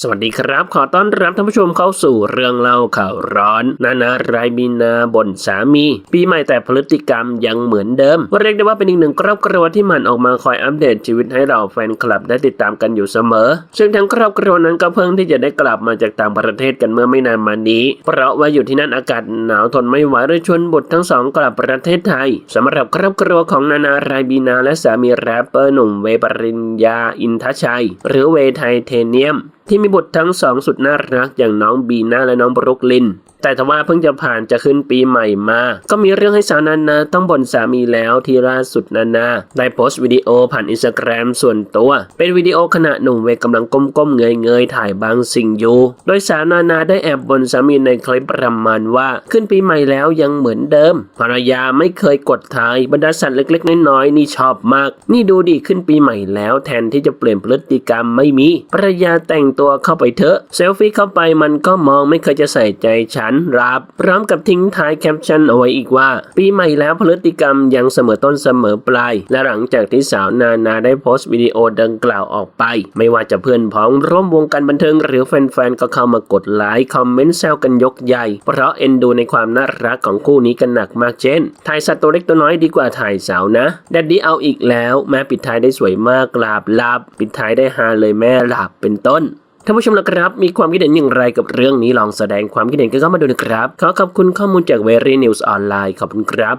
สวัสดีครับ ขอต้อนรับท่านผู้ชมเข้าสู่เรื่องเล่าข่าวร้อน นานารายบินาบ่นสามี ปีใหม่แต่พฤติกรรมยังเหมือนเดิม เรียกได้ว่าเป็นอีกหนึ่งครอบครัวที่มันออกมาคอยอัปเดตชีวิตให้เราแฟนคลับได้ติดตามกันอยู่เสมอ ซึ่งทั้งครอบครัวนั้นก็เพิ่งที่จะได้กลับมาจากต่างประเทศกันเมื่อไม่นานมานี้ เพราะว่าอยู่ที่นั่นอากาศหนาวทนไม่ไหวเลยชวนบุตรทั้งสองกลับประเทศไทยสำหรับครอบครัวของนานารายบินาและสามีแรปเปอร์หนุ่มเวปริญญาอินทชัย หรือเวไทเทเนียม ที่มีบุตรทั้งสองสุดน่ารักอย่างน้องบีน่าและน้องบรุกลิน แต่ทว่าเพิ่งจะผ่านจะขึ้นปีใหม่มา ก็มีเรื่องให้สาวนานาต้องบ่นสามีแล้วที่ล่าสุดนานาได้โพสต์วิดีโอผ่านอินสตาแกรมส่วนตัว เป็นวิดีโอขณะหนุ่มเวย์กำลังก้มๆเงยๆถ่ายบางสิ่งอยู่ โดยสาวนานาได้แอบบ่นสามีในคลิปประมาณว่าขึ้นปีใหม่แล้วยังเหมือนเดิมภรรยาไม่เคยกดถ่ายบรรดาสัตว์เล็กๆน้อยๆนี่ชอบมาก นี่ดูดีขึ้นปีใหม่แล้วแทนที่จะเปลี่ยนพฤติกรรมไม่มีภรรยาแต่งตัวัวเข้าไปเถอะ เซลฟี่เข้าไปมันก็มองไม่เคยจะใส่ใจฉันรับ พร้อมกับทิ้งท้ายแคปชั่นเอาไว้อีกว่า ปีใหม่แล้วพฤติกรรมยังเสมอต้นเสมอปลาย และหลังจากที่สาวนานาได้โพสต์วิดีโอดังกล่าวออกไป ไม่ว่าจะเพื่อนพ้องร่วมวงการบันเทิงหรือแฟนๆก็เข้ามากดไลค์คอมเมนต์แซวกันยกใหญ่ เพราะเอ็นดูในความน่ารักของคู่นี้กันหนักมากเช่นถ่ายสัตว์ตัวเล็กตัวน้อยดีกว่าถ่ายสาวนะแดดดี้เอาอีกแล้ว แม่ปิดท้ายได้สวยมากลาบลาบปิดท้ายได้ฮาเลยแม่หลับเป็นต้น ท่านผู้ชมละครับ มีความคิดเห็นอย่างไรกับเรื่องนี้ลองแสดงความคิดเห็นกันเข้ามาดูนะครับ ขอขอบคุณข้อมูลจากเวรีนิวส์ออนไลน์ขอบคุณครับ